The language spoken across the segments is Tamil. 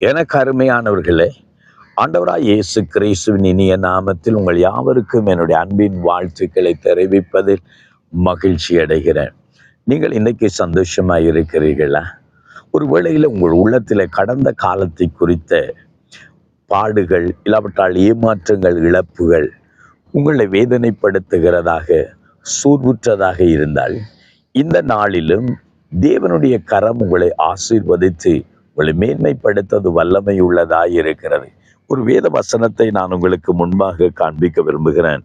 எனக்கு அருமையானவர்களே ஆண்டவராய் இயேசு கிறிஸ்துவின் இனிய நாமத்தில் உங்கள் யாவருக்கும் என்னுடைய அன்பின் வாழ்த்துக்களை தெரிவிப்பதில் மகிழ்ச்சி அடைகிறேன். நீங்கள் இன்னைக்கு சந்தோஷமாக இருக்கிறீர்களா? ஒரு வேளையில் உங்கள் உள்ளத்தில் கடந்த காலத்தை குறித்த பாடுகள் இல்லாவிட்டால் ஏமாற்றங்கள் இழப்புகள் உங்களை வேதனைப்படுத்துகிறதாக சூர்வுற்றதாக இருந்தால் இந்த நாளிலும் தேவனுடைய கரம் உங்களை ஆசீர்வதித்து மேன்மைப்படுத்தது வல்லமை உள்ளதாயிருக்கிறது ஒரு வேத வசனத்தை நான் உங்களுக்கு முன்பாக காண்பிக்க விரும்புகிறேன்.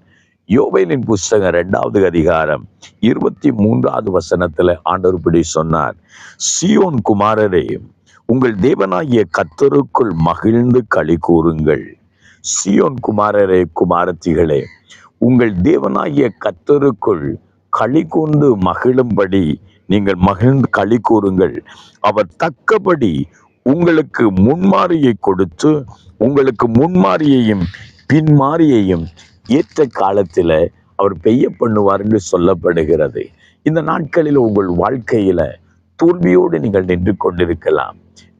யோவேலின் புஸ்தகம் ரெண்டாவது அதிகாரம் இருபத்தி மூன்றாவது வசனத்துல இப்படி சொன்னார் சியோன் குமாரரே உங்கள் தேவனாகிய கத்தருக்குள் மகிழ்ந்து களி கூறுங்கள். சியோன் குமாரரே குமாரத்திகளே உங்கள் தேவனாகிய கத்தருக்குள் களி கூர்ந்து மகிழும்படி நீங்கள் மகிழ்ந்து களி கூறுங்கள். அவர் தக்கபடி உங்களுக்கு முன்மாரியை கொடுத்து உங்களுக்கு முன்மாரியையும் பின்மாரியையும் ஏற்ற காலத்தில் அவர் பெய்ய பண்ணுவார் என்று சொல்லப்படுகிறது. இந்த நாட்களில் உங்கள் வாழ்க்கையில தோல்வியோடு நீங்கள் நின்று கொண்டிருக்கலாம்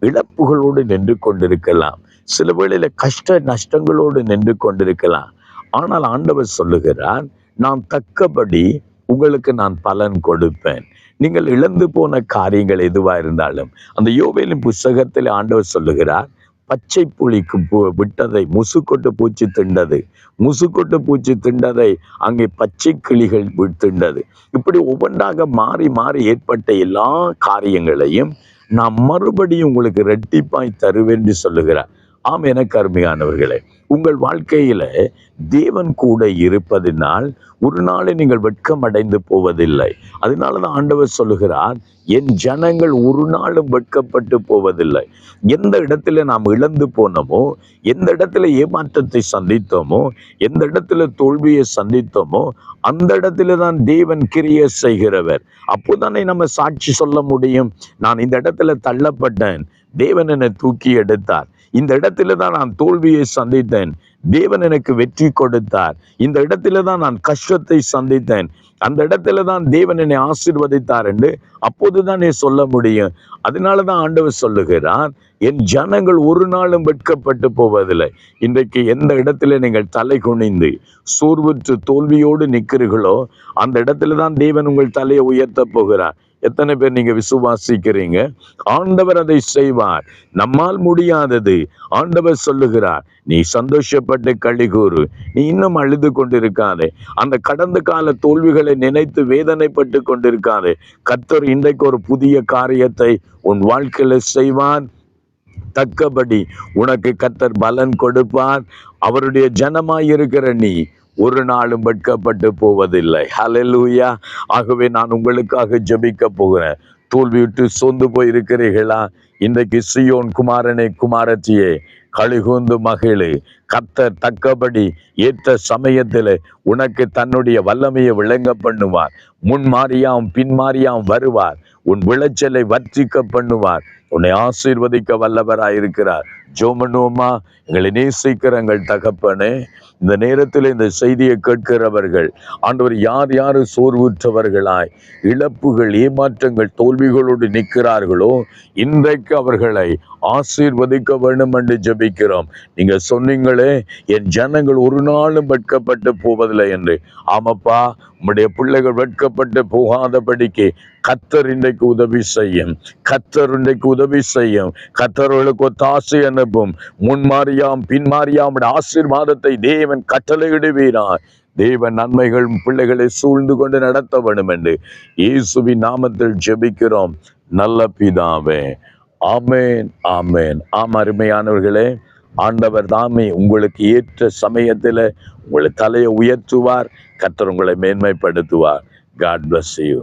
இழப்புகளோடு நின்று கொண்டிருக்கலாம் சில வேளையில கஷ்ட நஷ்டங்களோடு நின்று கொண்டிருக்கலாம். ஆனால் ஆண்டவர் சொல்லுகிறார் நான் தக்கபடி உங்களுக்கு நான் பலன் கொடுப்பேன். நீங்கள் இழந்து போன காரியங்கள் எதுவாக இருந்தாலும் அந்த யோவேலின் புஸ்தகத்தில் ஆண்டவர் சொல்லுகிறார் பச்சை புளிக்கு விட்டதை முசுக்கொட்டு பூச்சி திண்டது முசுக்கொட்டு பூச்சி திண்டதை அங்கே பச்சை கிளிகள் திண்டது இப்படி ஒவ்வொன்றாக மாறி மாறி ஏற்பட்ட எல்லா காரியங்களையும் நான் மறுபடியும் உங்களுக்கு ரெட்டிப்பாய் தருவேன் என்று சொல்லுகிறார். ஆம் என கருமையானவர்களே உங்கள் வாழ்க்கையில தேவன் கூட இருப்பதினால் ஒரு நாளை நீங்கள் வெட்கம் அடைந்து போவதில்லை. அதனால தான் ஆண்டவர் சொல்லுகிறார் என் ஜனங்கள் ஒரு நாளும் வெட்கப்பட்டு போவதில்லை. எந்த இடத்துல நாம் இழந்து போனோமோ எந்த இடத்துல ஏமாற்றத்தை சந்தித்தோமோ எந்த இடத்துல தோல்வியை சந்தித்தோமோ அந்த இடத்துல தான் தேவன் கிரிய செய்கிறவர். அப்போதானே நம்ம சாட்சி சொல்ல முடியும். நான் இந்த இடத்துல தள்ளப்பட்டேன். தேவன் என்னை தூக்கி எடுத்தார். இந்த இடத்துல தான் நான் தோல்வியை சந்தித்தேன். தேவன் எனக்கு வெற்றி கொடுத்தார். இந்த இடத்துல தான் நான் கஷ்டத்தை சந்தித்தேன். அந்த இடத்துல தான் தேவன் என்னை ஆசிர்வதித்தார் என்று அப்போதுதான் சொல்ல முடியும். அதனால தான் ஆண்டவர் சொல்லுகிறார் என் ஜனங்கள் ஒரு நாளும் வெட்கப்பட்டு போவதில்லை. இன்றைக்கு எந்த இடத்துல நீங்கள் தலை குனிந்து சோர்வுற்று தோல்வியோடு நிற்கிறீர்களோ அந்த இடத்துல தான் தேவன் உங்கள் தலையை உயர்த்த போகிறார். எத்தனை பேர் நீங்க விசுவாசிக்கிறீங்க? ஆண்டவர் அதை செய்வார். நம்மால் முடியாதது. ஆண்டவர் சொல்லுகிறார் நீ சந்தோஷப்ப களி கூறு நீ இன்னும் அழுது கொண்டிருக்காதே. அந்த கடந்த கால தோல்விகளை நினைத்து வேதனைப்பட்டு கொண்டிருக்காதே. கத்தர் இன்றைக்கு ஒரு புதிய காரியத்தை உன் வாழ்க்கையில செய்வான் தக்கபடி உனக்கு கத்தர் பலன் கொடுப்பார். அவருடைய ஜனமாயிருக்கிற நீ ஒரு நாளும் வெட்கப்பட்டு போவதில்லை. ஹலெலூயா ஆகவே நான் உங்களுக்காக ஜபிக்க போகிறேன். தோல்வி விட்டு சோர்ந்து போய் இருக்கிறீர்களா இன்றைக்கு சியோன் குமாரனை குமாரத்தியே கழுகுந்து மகிழு கத்த தக்கபடி ஏற்ற சமயத்தில் உனக்கு தன்னுடைய வல்லமையை விளங்க பண்ணுவார். முன் மாறியாம் பின் மாறியாம் வருவார். உன் விளைச்சலை வர்த்திக்க பண்ணுவார். உன்னை ஆசீர்வதிக்க வல்லவராயிருக்கிறார் ஜோமனுமா எங்களை நேசிக்கிற எங்கள் தகப்பனே இந்த நேரத்தில் இந்த செய்தியை கேட்கிறவர்கள் ஆண்டவர் யார் யார் சோர்வுற்றவர்களாய் இழப்புகள் ஏமாற்றங்கள் தோல்விகளோடு நிற்கிறார்களோ இன்றைக்கு அவர்களை ஆசீர்வதிக்க வேண்டும் என்று ஜபிக்கிறோம். நீங்க சொன்னீங்களே என் ஜனங்கள் ஒரு நாளும் வெட்கப்பட்டு போவதில்லை என்று. ஆமாப்பா உம்முடைய பிள்ளைகள் வெட்கப்பட்டு போகாதபடிக்கு கத்தர் இன்றைக்கு உதவி செய்யும். கத்தர் இன்றைக்கு உதவி செய்யும். கத்தர்களுக்கு ஒத்தாசை அனுப்பும். முன்மாறியாம் பின்மாறியாம் ஆசீர்வாதத்தை தேவன் கட்டளையிடுவீரார் தேவன் நன்மைகள் பிள்ளைகளை சூழ்ந்து கொண்டு நடத்த வேண்டும் என்று இயேசுவின் நாமத்தில் ஜெபிக்கிறோம். நல்ல பிதாவே. ஆமேன் ஆமேன். ஆம் அருமையானவர்களே ஆண்டவர் தாமே உங்களுக்கு ஏற்ற சமயத்தில் உங்களை தலையை உயர்த்துவார் கத்தர் உங்களை மேன்மைப்படுத்துவார். God bless you